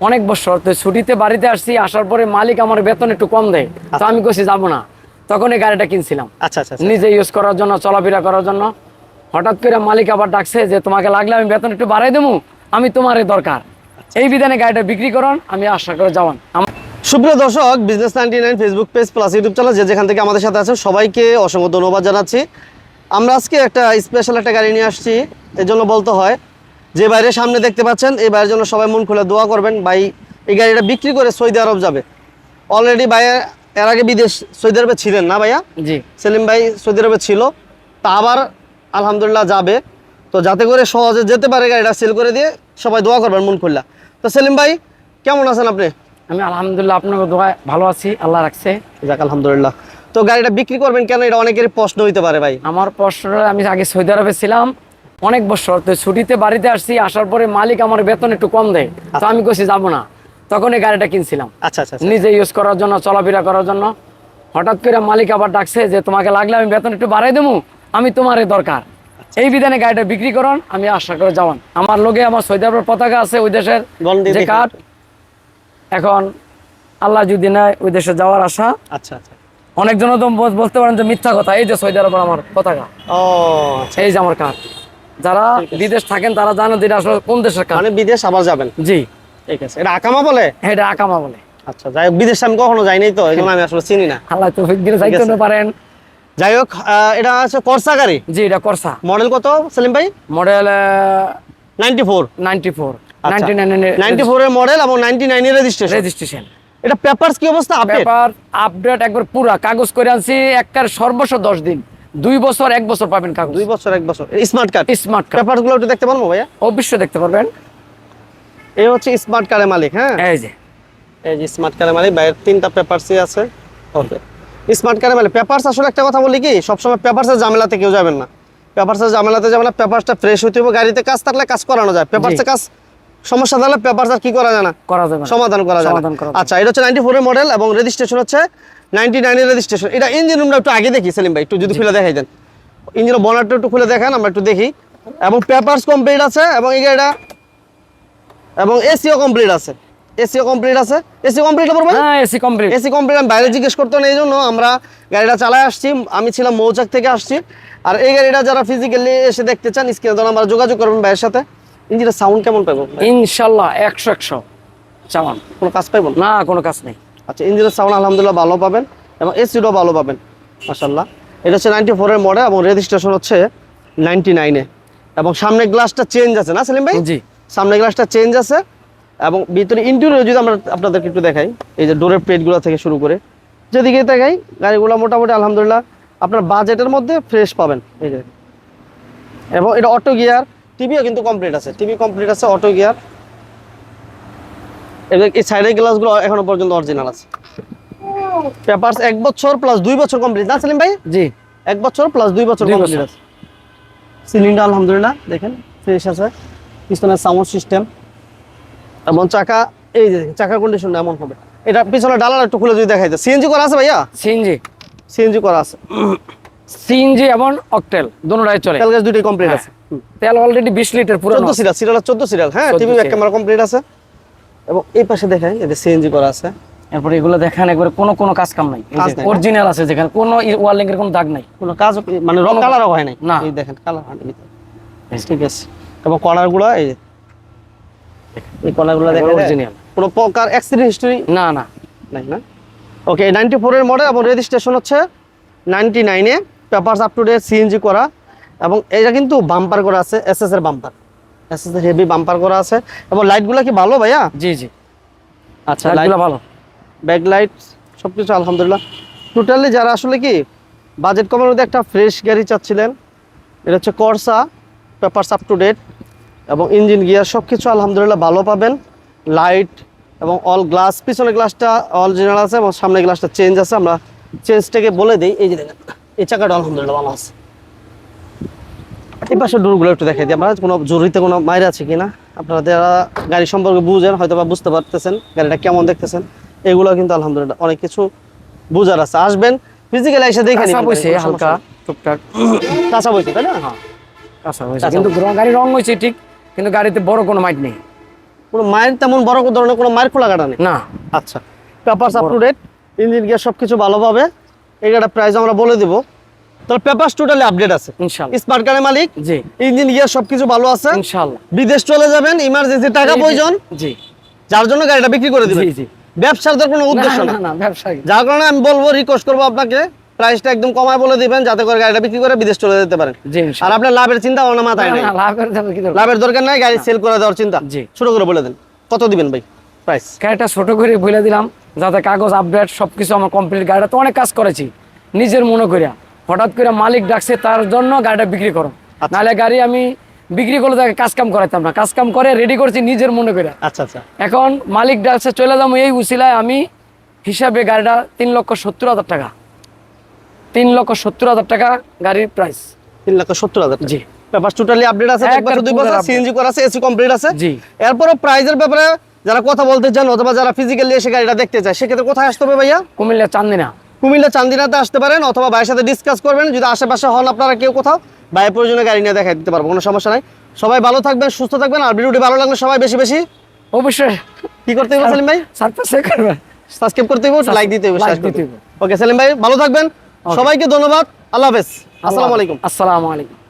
অনেক বছর তো ছুটিতে বাড়িতে আসছি আসার পরে মালিক আমার বেতন একটু কম দেয়। তো আমি কছি যাব না। তখন এই গাড়িটা কিনছিলাম। আচ্ছা আচ্ছা আচ্ছা। নিজে ইউজ করার জন্য চলাফেরা করার জন্য। হঠাৎ করে মালিক আবার ডাকছে যে তোমাকে লাগলে আমি বেতন একটু বাড়াই দেবো আমি তোমারই দরকার। এই বিধানে গাড়িটা বিক্রি করুন আমি আশা করে যাওয়ান। সুপ্রিয় দর্শক business ninety nine Facebook page plus YouTube channel যে যেখান থেকে আমাদের সাথে আছেন সবাইকে অসংখ্য ধন্যবাদ জানাচ্ছি। আমরা আজকে একটা স্পেশাল একটা গাড়ি নিয়ে আসছি এর জন্য বলতে হয় যে বাইরে সামনে দেখতে পাচ্ছেন এই বাইরের জন্য সবাই মন খুলে দোয়া করবেন। ভাই এই গাড়িটা বিক্রি করে সৌদি আরব যাবে। অলরেডি ভাই এর আগে বিদেশ সৌদি আরবে ছিলেন না ভাইয়া? জি। সেলিম ভাই সৌদি আরবে ছিল তা আবার আলহামদুলিল্লাহ যাবে। তো যাতে করে সহজে যেতে পারে গাড়িটা সেল করে দিয়ে সবাই দোয়া করবেন মন খুললা। তো সেলিম ভাই কেমন আছেন আপনি? আমি আলহামদুলিল্লাহ আপনাকে দোয়ায় ভালো আছি আল্লাহ রাখছে। যাক আলহামদুলিল্লাহ। তো গাড়িটা বিক্রি করবেন কেন? এটা অনেকেরই প্রশ্ন হইতে পারে ভাই। আমার প্রশ্নটা আমি আগে সৌদি আরবে ছিলাম অনেক বছর তো ছুটিতে বাড়িতে আসছি আসার পরে মালিক আমার বেতন একটু কম দেয়। তো আমি কছি যাব না। তখন এই গাড়িটা কিনছিলাম। আচ্ছা আচ্ছা আচ্ছা। নিজে ইউজ করার জন্য চলাফেরা করার জন্য। হঠাৎ করে মালিক আবার ডাকছে যে তোমাকে লাগলে আমি বেতন একটু বাড়াই দেবো আমি তোমারই দরকার। এই বিধানে গাড়িটা বিক্রি করুন আমি আশা করে যাওয়ান। আমার লোকে আমার সৌদি আরবের পতাকা আছে ওই দেশের যে। কার্ড এখন আল্লাহ যদি নেয় ওই দেশে যাওয়ার আশা। আচ্ছা আচ্ছা। অনেকজন তো বল- বলতে পারেন যে মিথ্যা কথা এই যে সৌদি আরবের আমার পতাকা। ও আচ্ছা। এই যে আমার কার্ড যারা বিদেশ থাকেন তারা জানেন যেটা আসলে কোন দেশের কার্ড মানে বিদেশ আবার যাবেন? জি। ঠিক আছে। এটা আকামা বলে? এটা আকামা বলে। আচ্ছা যাই হোক বিদেশে আমি কখনো যাইনি তো এই আমি আসলে চিনি না। আল্লাহ তৌফিক দিলে যাইতে আছে। পারেন। যাই হোক এটা আছে করসা গাড়ি? জি এটা করসা। মডেল কত সেলিম ভাই? Model ninety four. Ninety four. আচ্ছা। নাইনটি নাইনটি ফোরের মডেল এবং নাইনটি নাইনের রেজিস্ট্রেশন রেজিস্ট্রেশন এটা পেপারস কি অবস্থা? আপডেট পেপার আপডেট একবার পুরা। কাগজ করে আনছি একবার সর্বস্ব দশ দিন। দুই বছর এক বছর পাবেন কাগজ। দুই বছর এক বছর। স্মার্ট কার্ড স্মার্ট কার্ড পেপারসগুলো একটু দেখতে পারব ভাইয়া? অবশ্যই দেখতে পারবেন। এই হচ্ছে স্মার্ট কার্ডের মালিক হ্যাঁ? এই যে। এই যে স্মার্ট কার্ডের মালিক বাইরের তিনটা পেপারসই আছে। ওকে স্মার্ট কার্ডের মালিক পেপারস আসলে একটা কথা বলি কি সবসময় পেপারসের ঝামেলাতে কেউ যাবেন না। পেপারসের ঝামেলাতে যাবেন না পেপারসটা ফ্রেশ হইতে হবে গাড়িতে কাজ থাকলে কাজ করানো যায়। পেপারসে কাজ সমস্যা থাকলে পেপারস আর কি করা যায় না? করা যাবে সমাধান করা যায় সমাধান করা যাবে। আচ্ছা এটা হচ্ছে নাইনটি ফোরের মডেল এবং রেজিস্ট্রেশন হচ্ছে নাইনটি নাইনের রেজিস্ট্রেশন এটা ইঞ্জিন রুমটা একটু আগে দেখি সেলিম ভাই একটু যদি খুলে দেখাই দেন। ইঞ্জিনের বনারটা একটু খুলে দেখান আমরা একটু দেখি। এবং পেপারস কমপ্লিট আছে এবং এই গাড়িটা এবং এসিও কমপ্লিট আছে। এসিও কমপ্লিট আছে। এসি কমপ্লিট হবে ভাই হ্যাঁ এসি কমপ্লিট এসি কমপ্লিট আমি বাইরে জিজ্ঞেস করতো না এই জন্য আমরা গাড়িটা চালায় আসছি। আমি ছিলাম মৌচাক থেকে আসছি। আর এই গাড়িটা যারা ফিজিক্যালি এসে দেখতে চান স্ক্রিনে তখন আমরা যোগাযোগ করবেন ভাইয়ের সাথে। ইঞ্জিনের সাউন্ড কেমন পাবো ইনশাল্লাহ একশো একশো। চাওয়ান কোনো কাজ পাইবো না কোনো কাজ নেই। আচ্ছা ইঞ্জিনের সাউন্ড আলহামদুলিল্লাহ ভালো পাবেন এবং এসিটাও ভালো পাবেন মাসাল্লাহ এটা হচ্ছে নাইনটি ফোরের মডেল এবং রেজিস্ট্রেশন হচ্ছে নাইনটি নাইনে এবং সামনে গ্লাসটা চেঞ্জ আছে না সেলিম ভাই? জি। সামনে গ্লাসটা চেঞ্জ আছে এবং ভিতরে ইন্টেরিয়র যদি আমরা আপনাদেরকে একটু দেখাই এই যে ডোরের প্লেটগুলো থেকে শুরু করে। যেদিকে দেখাই গাড়িগুলো মোটামুটি আলহামদুলিল্লাহ আপনার বাজেটের মধ্যে ফ্রেশ পাবেন এই যে। এবং এটা অটো গিয়ার টিভিও কিন্তু কমপ্লিট আছে টিভি কমপ্লিট আছে অটো গিয়ার এই সাইডের গ্লাসগুলো এখনও পর্যন্ত অরিজিনাল আছে। পেপারস এক বছর প্লাস দুই বছর কমপ্লিট না সেলিম ভাই? জি। এক বছর প্লাস দুই বছর কমপ্লিট আছে। সিলিন্ডার আলহামদুলিল্লাহ দেখেন ফ্রেশ আছে। পিছনের সাউন্ড সিস্টেম এবং চাকা এই যে চাকার কন্ডিশন এমন হবে। এটা পিছনে ডালার একটু খুলে যদি দেখাই যায় সিএনজি করা আছে ভাইয়া? সিএনজি সিএনজি করা আছে। সিএনজি এবং অকটেল দুটোটাই চলে। তেল গ্যাস দুটোই কমপ্লিট। আছে। তেল অলরেডি বিশ লিটার পুরো চোদ্দ সিরিয়াল সিরিয়াল চোদ্দ সিরিয়াল হ্যাঁ 14 টিভি ব্যাক ক্যামেরা কমপ্লিট আছে। এবং এই পাশে দেখেন এটা সিএনজি করা আছে। এরপরে এগুলো দেখেন একবারে কোনো কোনো কাজ কাম নাই। অরিজিনাল আছে যেখানে কোনো ওয়ার্লিং এর কোনো দাগ নাই। কোনো কাজ মানে রং কালারও হয় নাই? না। এই দেখেন কালার হয় নাই ঠিক আছে। এবং কর্নারগুলো এই যে। এই কর্নারগুলো দেখেন অরিজিনাল কোনো প্রকার অ্যাক্সিডেন্ট হিস্টরি না না। নাই না? ওকে নাইনটি ফোরের মডেল এবং রেজিস্ট্রেশন হচ্ছে নাইনটি নাইনে papers up to date CNG করা। এবং এটা কিন্তু বাম্পার করা আছে এস এস এর বাম্পার এর হেভি বাম্পার করা আছে। এবং লাইটগুলো কি ভালো ভাইয়া? জি জি। আচ্ছা এগুলো ভালো। ব্যাক লাইট সব কিছু আলহামদুলিল্লাহ। টোটালি যারা আসলে কি বাজেট কমের মধ্যে একটা ফ্রেশ গাড়ি চাচ্ছিলেন এটা হচ্ছে করসা পেপারস আপ টু ডেট এবং ইঞ্জিন গিয়ার সব কিছু আলহামদুলিল্লাহ ভালো পাবেন। লাইট এবং অল গ্লাস পিছনের গ্লাসটা অরিজিনাল আছে এবং সামনে গ্লাসটা চেঞ্জ আছে। আমরা চেঞ্জটাকে বলে দিই। এই যে এই চাকাটা আলহামদুলিল্লাহ ভালো আছে। এই পাশে ডোরগুলো একটু দেখাই দিই আমরা। কোনো জরুরিতে কোনো মায়ের আছে কিনা? আপনারা যারা গাড়ি সম্পর্কে বুঝেন হয়তো বা বুঝতে পারতেছেন গাড়িটা কেমন দেখতেছেন। এগুলো কিন্তু আলহামদুলিল্লাহ অনেক কিছু বুঝার আছে। আসবেন ফিজিক্যালি এসে দেখে কাঁচা নিবেন হালকা টুকটাক। কাঁচা বইছে তাই না? কাঁচা বইছে। কিন্তু গাড়ি রং হয়েছে ঠিক কিন্তু গাড়িতে বড় কোনো মাইট নেই। কোনো মায়ের তেমন বড় ধরনের কোনো মায়ের খোলা কাটা নেই? না। আচ্ছা papers up to date engine gear সব কিছু ভালো পাবে এই গাড়ির প্রাইস আমরা বলে দিব। পেপারস টোটালি আপডেট আছে। স্মার্ট কার্ডের মালিক জি। ইঞ্জিন গিয়ার সবকিছু ভালো আছে। ইনশাল্লাহ। বিদেশ চলে যাবেন ইমার্জেন্সি টাকা প্রয়োজন। জি। যার জন্য গাড়িটা বিক্রি করে দিবেন। জি জি। ব্যবসার তো কোনো উদ্দেশ্য না না। যার কারণে আমি বলব রিকোয়েস্ট করব আপনাকে প্রাইসটা একদম কমায় বলে দিবেন যাতে করে গাড়িটা বিক্রি করে বিদেশ চলে যেতে পারেন। আর আপনার লাভের চিন্তা ভাবনা মাথায় না, নেই? লাভের দরকার নাই গাড়ি সেল করে দেওয়ার চিন্তা। ছোট করে বলে দেন কত দিবেন ভাই প্রাইস গাড়িটা ছোট করে বলে দিলাম যাতে কাগজ আপডেট সবকিছু আমার কমপ্লিট গাড়িটা তো অনেক কাজ করেছি নিজের মনে করিয়া। হঠাৎ করে মালিক ডাকছে তার জন্য গাড়িটা বিক্রি করো। আচ্ছা। নাহলে গাড়ি আমি বিক্রি করলে তাকে কাজ কাম করাইতাম না। কাজ কাম করে রেডি করছি নিজের মনে করে। আচ্ছা আচ্ছা। এখন মালিক ডাকছে চলে যাব এই উসিলায় আমি হিসাবে গাড়িটা তিন লক্ষ সত্তর হাজার টাকা। তিন লক্ষ সত্তর হাজার টাকা গাড়ির প্রাইস তিন লক্ষ সত্তর হাজার জি। পেপার টোটালি আপডেট আছে একবার দুই বছর সিএনজি করা আছে এসি কমপ্লিট আছে। জি। এরপরও প্রাইজের ব্যাপারে যারা কথা বলতে চান অথবা যারা ফিজিক্যালি এসে গাড়িটা দেখতে চায় সেক্ষেত্রে কোথায় আসতে হবে ভাইয়া? কুমিল্লা চান্দিনা। কুমিল্লা চান্দিনাতে আসতে পারেন অথবা ভাইয়ের সাথে ডিসকাস করবেন। যদি আশেপাশে হন আপনারা কেউ কোথাও ভাইয়ের প্রয়োজনে গাড়ি নিয়ে দেখা দিতে পারব কোনো সমস্যা নাই। সবাই ভালো থাকবেন সুস্থ থাকবেন আর ভিডিওটি ভালো লাগলে সবাই বেশি বেশি অবশ্যই। কি করতে হবে সেলিম ভাই? সাবস্ক্রাইব করতে হবে লাইক দিতে হবে। ওকে সেলিম ভাই ভালো থাকবেন। সবাইকে ধন্যবাদ। আল্লাহ হাফেজ। আসসালামু আলাইকুম। আসসালামু আলাইকুম।